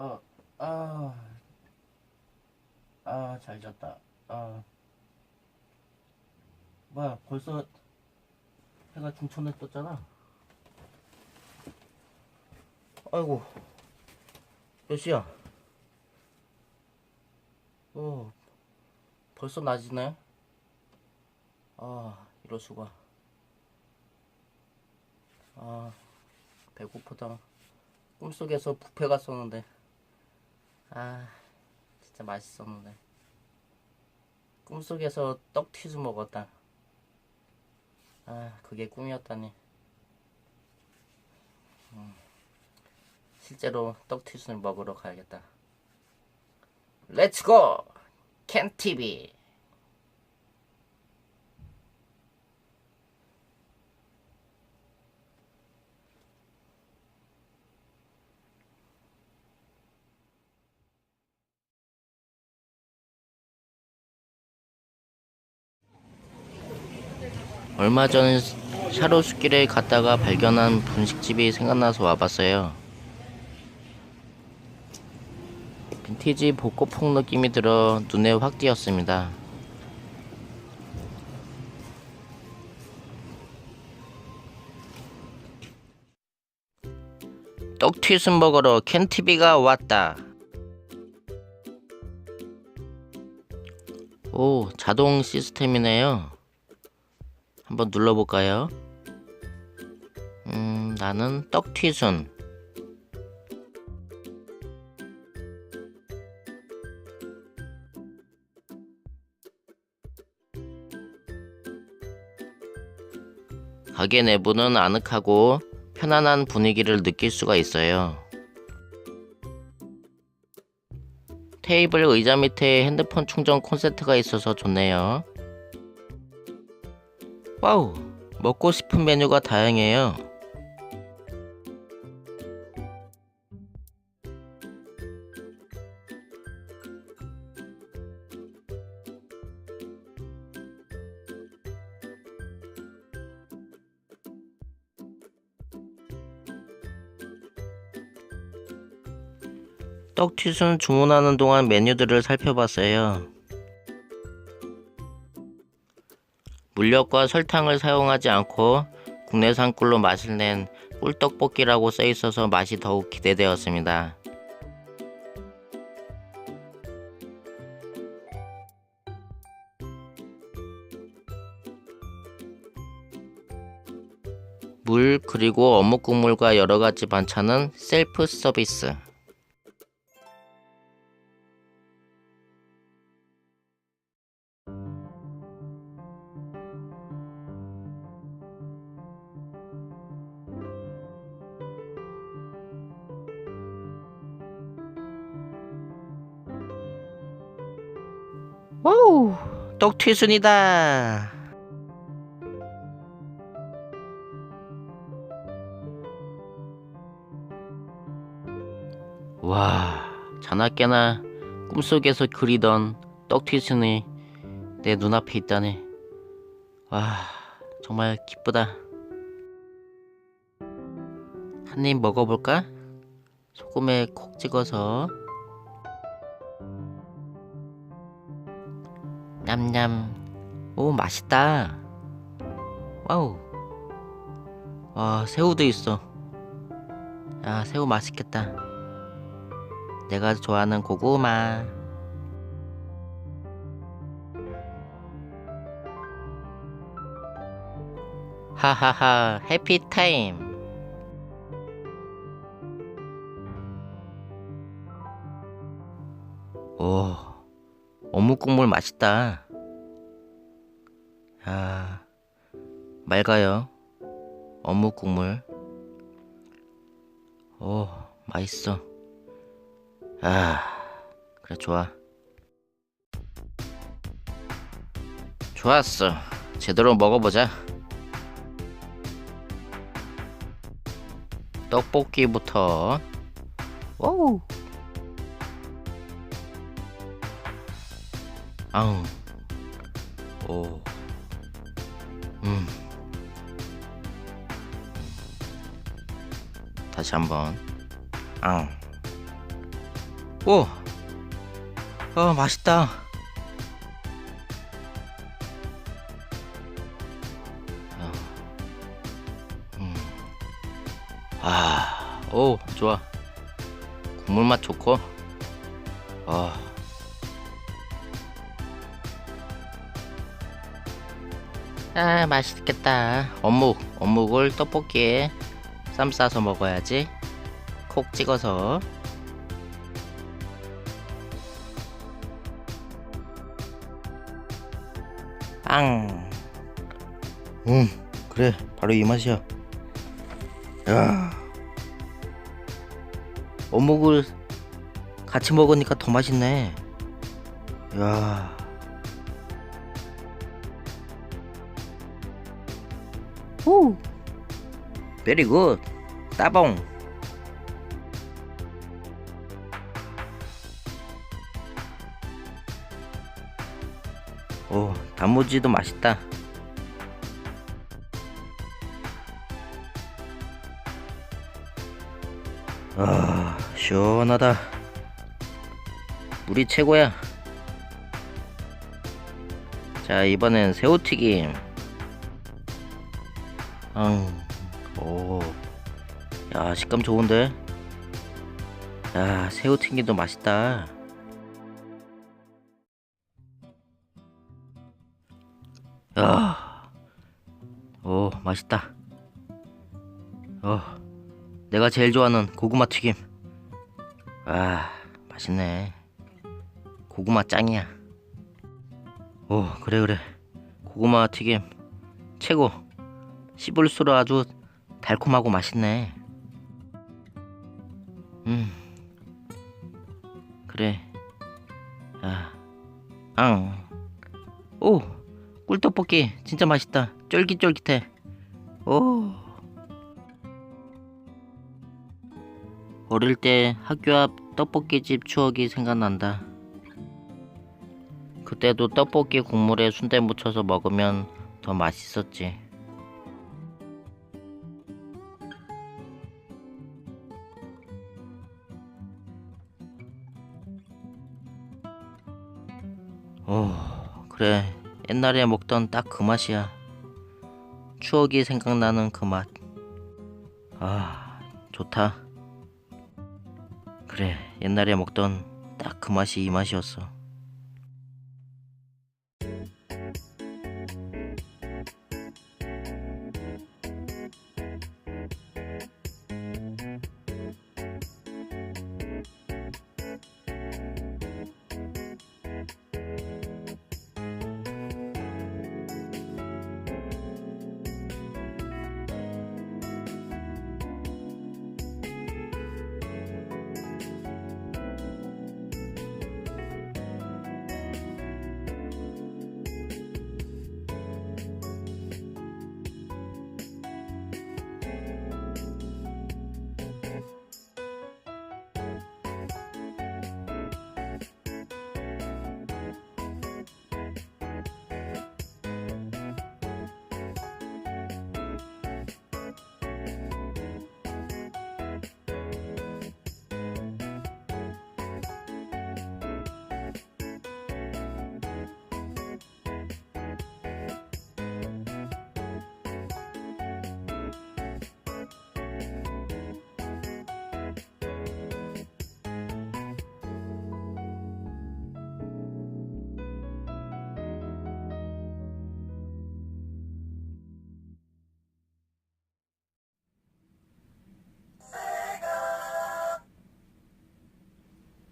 어, 아, 아, 잘 잤다. 아, 뭐야, 벌써 해가 중천에 떴잖아. 아이고, 몇 시야? 어, 벌써 낮이네. 아, 이럴 수가. 아, 배고프다. 꿈속에서 뷔페 갔었는데. 아, 진짜 맛있었는데. 꿈속에서 떡튀즈 먹었다. 아, 그게 꿈이었다니. 음, 실제로 떡튀즈를 먹으러 가야겠다. 렛츠고! 캔티비! 얼마 전 샤로수길에 갔다가 발견한 분식집이 생각나서 와봤어요. 빈티지 복고풍 느낌이 들어 눈에 확 띄었습니다. 떡튀순 먹으러 캔티비가 왔다. 오, 자동 시스템이네요. 한번 눌러볼까요? 음, 나는 떡튀순. 가게 내부는 아늑하고 편안한 분위기를 느낄 수가 있어요. 테이블 의자 밑에 핸드폰 충전 콘센트가 있어서 좋네요. 와우, 먹고 싶은 메뉴가 다양해요. 떡튀순 주문하는 동안 메뉴들을 살펴봤어요. 물엿과 설탕을 사용하지 않고 국내산 꿀로 맛을 낸 꿀떡볶이라고 써 있어서 맛이 더욱 기대되었습니다. 물 그리고 어묵 국물과 여러 가지 반찬은 셀프 서비스. 오우, 떡튀순이다. 와, 자나 깨나 꿈속에서 그리던 떡튀순이 내 눈앞에 있다네. 와, 정말 기쁘다. 한 입 먹어볼까? 소금에 콕 찍어서. 냠냠. 오, 맛있다. 와우. 와, 새우도 있어. 야, 새우 맛있겠다. 내가 좋아하는 고구마. 하하하, 해피 타임. 오, 어묵 국물 맛있다. 아, 맑아요. 어묵 국물. 오, 맛있어. 아, 그래, 좋아. 좋았어. 제대로 먹어보자. 떡볶이부터. 와우. 아우. 오. 음. 다시 한번. 아우. 오! 어, 맛있다. 어. 음. 아, 오, 좋아. 국물 맛 좋고. 어. 아, 맛있겠다. 어묵, 어묵을 떡볶이에 쌈 싸서 먹어야지. 콕 찍어서. 빵. 음, 그래. 바로 이 맛이야. 야. 어묵을 같이 먹으니까 더 맛있네. 야. 오. 베리 굿. 따봉. 오, 단무지도 맛있다. 아, 시원하다. 물이 최고야. 자, 이번엔 새우튀김. 응, 오, 야, 식감 좋은데? 야, 새우 튀김도 맛있다. 야, 오, 맛있다. 어, 내가 제일 좋아하는 고구마 튀김. 아, 맛있네. 고구마 짱이야. 오, 그래, 그래. 고구마 튀김. 최고. 씹을수록 아주 달콤하고 맛있네. 음. 그래. 아, 앙. 오, 꿀떡볶이 진짜 맛있다. 쫄깃쫄깃해. 오. 어릴 때 학교 앞 떡볶이집 추억이 생각난다. 그때도 떡볶이 국물에 순대 묻혀서 먹으면 더 맛있었지. 오, 그래. 옛날에 먹던 딱 그 맛이야. 추억이 생각나는 그 맛. 아, 좋다. 그래, 옛날에 먹던 딱 그 맛이 이 맛이었어.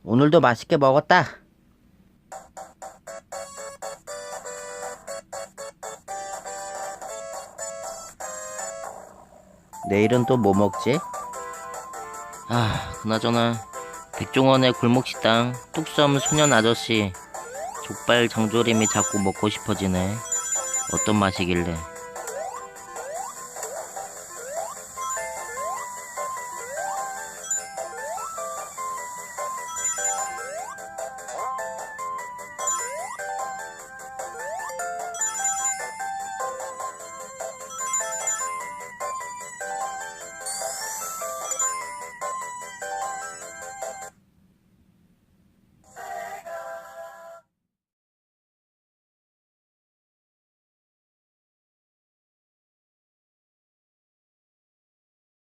오늘도 맛있게 먹었다. 내일은 또 뭐 먹지? 아, 그나저나 백종원의 골목식당 뚝섬 소년 아저씨 족발 장조림이 자꾸 먹고 싶어지네. 어떤 맛이길래?